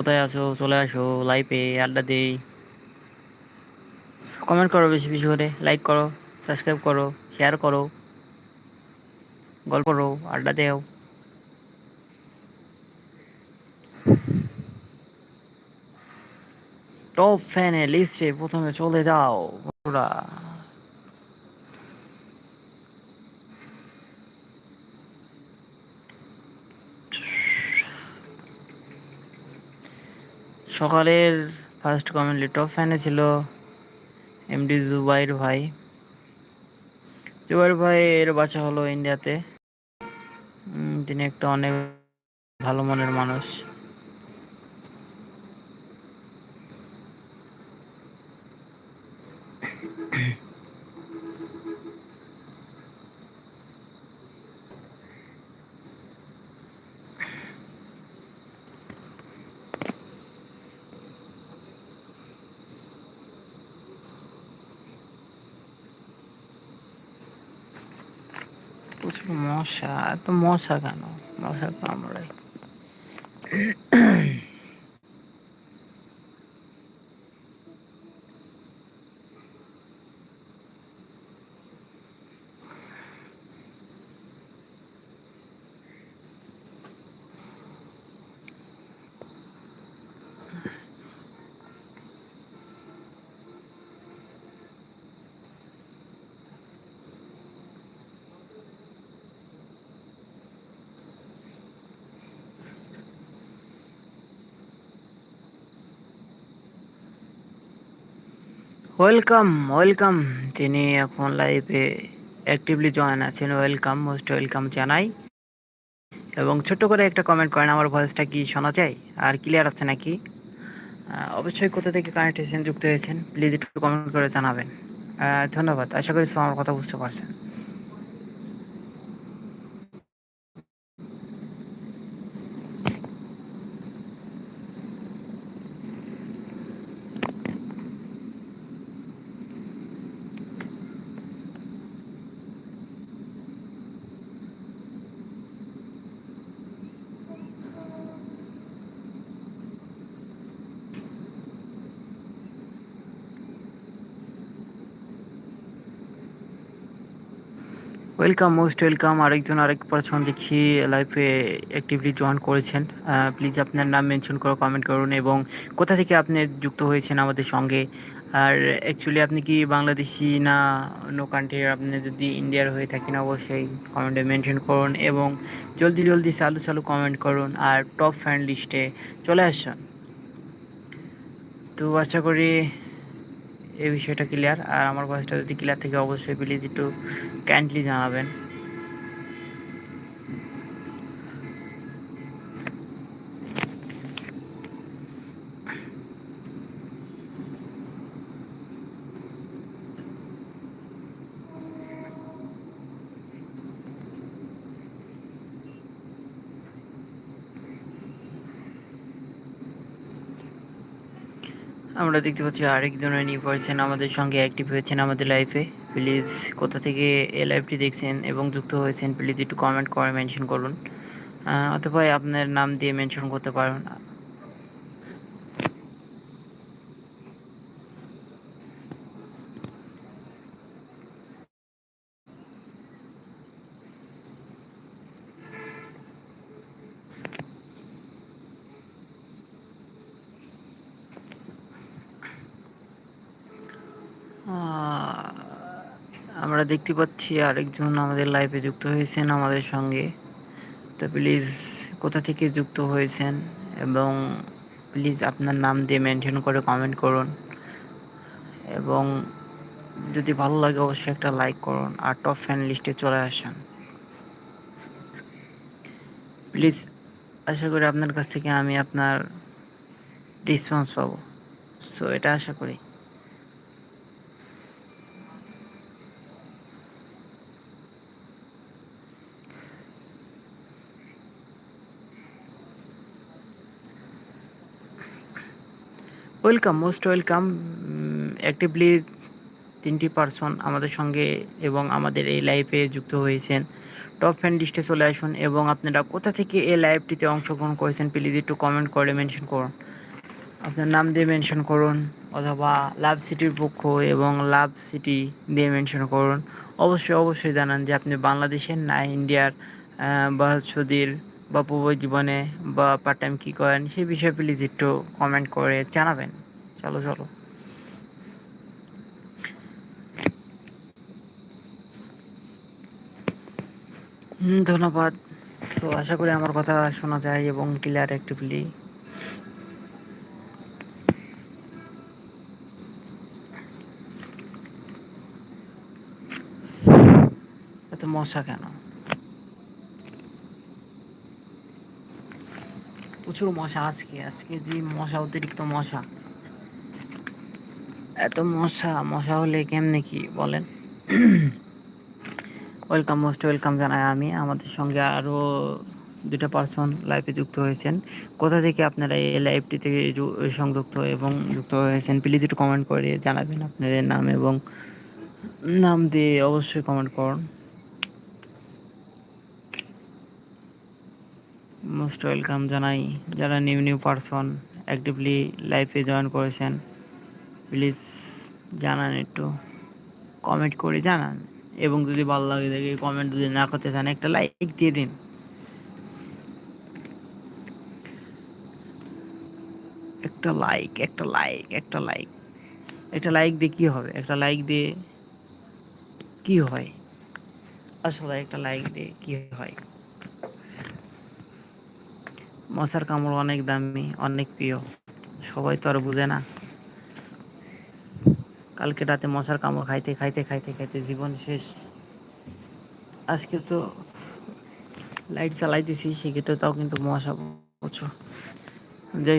কোথায় আছো? চলে আসো লাইভে আড্ডা দেই। কমেন্ট করো বেশি বেশি করে। লাইক করো সাবস্ক্রাইব করো শেয়ার করো। গল্প করো, আড্ডা দেও। টপ ফ্যানের লিস্টে প্রথমে চলে যাও, বন্ধুরা। সকালের ফার্স্ট কমেন্টলি টপ ফ্যানে ছিল এমডি জুবাইর ভাই। জুবাইর ভাই এর বাচ্চা হলো ইন্ডিয়াতে তিনি একটা অনেক ভালো মনের মানুষ। প্রচুর মশা? এত মশা কেন? মশা কামড়ায় ওয়েলকাম ওয়েলকাম তিনি এখন লাইভে অ্যাক্টিভলি জয়েন আছেন। ওয়েলকাম মোস্ট ওয়েলকাম জানাই। এবং ছোট্ট করে একটা কমেন্ট করেন, আমার ভয়েসটা কি শোনা যায়? আর ক্লিয়ার আছে নাকি? অবশ্যই কোথা থেকে কানেক্ট হয়েছেন যুক্ত হয়েছেন প্লিজ একটু কমেন্ট করে জানাবেন। ধন্যবাদ। আশা করি আমার কথা বুঝতে পারছেন। ওয়েলকাম মোস্ট ওয়েলকাম আরেকজন, আরেক পার্সন দেখছি লাইভে অ্যাক্টিভলি জয়েন করেছেন। প্লিজ আপনার নাম মেনশন করে কমেন্ট করুন এবং কোথা থেকে আপনি যুক্ত হয়েছেন আমাদের সঙ্গে? আর অ্যাকচুয়ালি আপনি কি বাংলাদেশি না অন্য কান্ট্রির আপনি যদি ইন্ডিয়ার হয়ে থাকেন, অবশ্যই কমেন্টে মেনশন করুন এবং জলদি জলদি চালু চালু কমেন্ট করুন। আর টপ ফ্যান লিস্টে চলে আসুন। তো আশা করি এই বিষয়টা ক্লিয়ার আর আমার ভয়েসটা যদি ক্লিয়ার থেকে অবশ্যই প্লিজ একটু কাইন্ডলি জানাবেন। আমরা দেখতে পাচ্ছি আরেক ধরনের নিউ পার্সন আমাদের সঙ্গে অ্যাক্টিভ হয়েছেন আমাদের লাইফে প্লিজ কোথা থেকে এই লাইফটি দেখছেন এবং যুক্ত হয়েছেন প্লিজ একটু কমেন্ট করে মেনশন করুন। অথবা আপনার নাম দিয়ে মেনশন করতে পারেন। আমরা দেখতে পাচ্ছি আরেকজন আমাদের লাইভে যুক্ত হয়েছেন আমাদের সঙ্গে। তো প্লিজ কোথা থেকে যুক্ত হয়েছেন? এবং প্লিজ আপনার নাম দিয়ে মেনটেন করে কমেন্ট করুন। এবং যদি ভালো লাগে অবশ্যই একটা লাইক করুন আর টপ ফ্যান লিস্টে চলে আসুন। প্লিজ আশা করি আপনার কাছ থেকে আমি আপনার রেসপন্স পাবো। সো এটা আশা করি। ওয়েলকাম মোস্ট ওয়েলকাম অ্যাক্টিভলি তিনটি পার্সন আমাদের সঙ্গে এবং আমাদের এই লাইভে যুক্ত হয়েছেন। টপ ফ্যান লিস্টে চলে আসুন এবং আপনারা কোথা থেকে এই লাইভটিতে অংশগ্রহণ করেছেন প্লিজ একটু কমেন্ট করে মেনশন করুন। আপনার নাম দিয়ে মেনশন করুন অথবা লাভ সিটির পক্ষ এবং লাভ সিটি দিয়ে মেনশন করুন। অবশ্যই অবশ্যই জানান যে আপনি বাংলাদেশের না ইন্ডিয়ার বা সৌদির বা পূর্ব জীবনে বা পার্ট টাইম কী করেন, সেই বিষয়ে প্লিজ একটু কমেন্ট করে জানাবেন। চলো চলো। ধন্যবাদ। সো আশা করি আমার কথা শোনা যায় এবং ক্লিয়ার অ্যাক্টিভলি এত মশা কেন? প্রচুর মশা আজকে আজকে যে মশা, অতিরিক্ত মশা। এত মশা মশা হলে কেমনে কি বলেন? ওয়েলকাম মোস্ট ওয়েলকাম জানাই আমি। আমাদের সঙ্গে আরও দুটা পার্সন লাইভে যুক্ত হয়েছেন। কোথা থেকে আপনারা এই লাইভটি থেকে সংযুক্ত এবং যুক্ত হয়েছেন প্লিজ একটু কমেন্ট করে জানাবেন আপনাদের নাম এবং নাম দিয়ে অবশ্যই কমেন্ট করুন। মোস্ট ওয়েলকাম জানাই যারা নিউ নিউ পারসন অ্যাক্টিভলি লাইফে জয়েন করেছেন, প্লিজ জানান একটু কমেন্ট করে জানান। এবং যদি ভালো লাগে দেখে কমেন্ট যদি না করতে চান, একটা লাইক দিয়ে দিন। একটা লাইক একটা লাইক একটা লাইক একটা লাইক দিয়ে কী হবে? একটা লাইক দিয়ে কী হয়? আসলে একটা লাইক দিয়ে কী হয়? মশার কামড় অনেক দামি, অনেক প্রিয়। সবাই তো আর বুঝে না। কালকে রাতে মশার কামড় খাইতে খাইতে খাইতে খাইতে জীবন শেষ। আজকে তো লাইট চালাইতেছি সেক্ষেত্রে তাও কিন্তু মশা প্রচুর। যাই হোক।